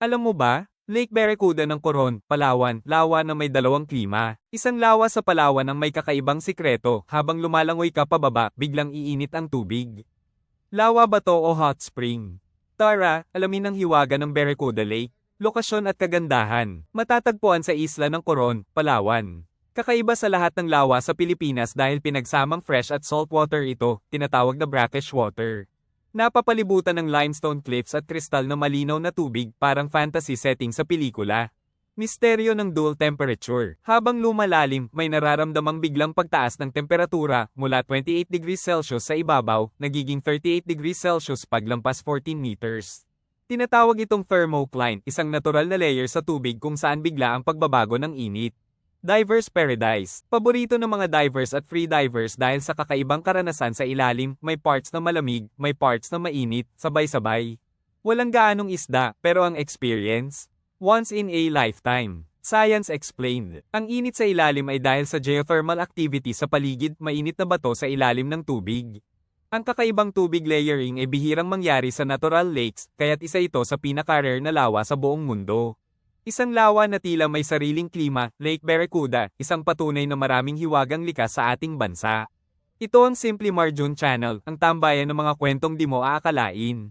Alam mo ba, Lake Barracuda ng Coron, Palawan, lawa na may dalawang klima. Isang lawa sa Palawan ang may kakaibang sikreto, habang lumalangoy ka pababa, biglang iinit ang tubig. Lawa ba to o hot spring? Tara, alamin ang hiwaga ng Barracuda Lake, lokasyon at kagandahan. Matatagpuan sa isla ng Coron, Palawan. Kakaiba sa lahat ng lawa sa Pilipinas dahil pinagsamang fresh at salt water ito, tinatawag na brackish water. Napapalibutan ng limestone cliffs at kristal na malinaw na tubig parang fantasy setting sa pelikula. Misteryo ng dual temperature. Habang lumalalim, may nararamdamang biglang pagtaas ng temperatura mula 28 degrees Celsius sa ibabaw, nagiging 38 degrees Celsius paglampas 14 meters. Tinatawag itong thermocline, isang natural na layer sa tubig kung saan bigla ang pagbabago ng init. Divers Paradise. Paborito ng mga divers at free divers dahil sa kakaibang karanasan sa ilalim, may parts na malamig, may parts na mainit, sabay-sabay. Walang gaanong isda, pero ang experience, once in a lifetime. Science explained. Ang init sa ilalim ay dahil sa geothermal activity sa paligid, mainit na bato sa ilalim ng tubig. Ang kakaibang tubig layering ay bihirang mangyari sa natural lakes, kaya't isa ito sa pinaka-rare na lawa sa buong mundo. Isang lawa na tila may sariling klima, Lake Barracuda, isang patunay na maraming hiwagang likas sa ating bansa. Ito ang Simply Marjun Channel, ang tambayan ng mga kwentong di mo aakalain.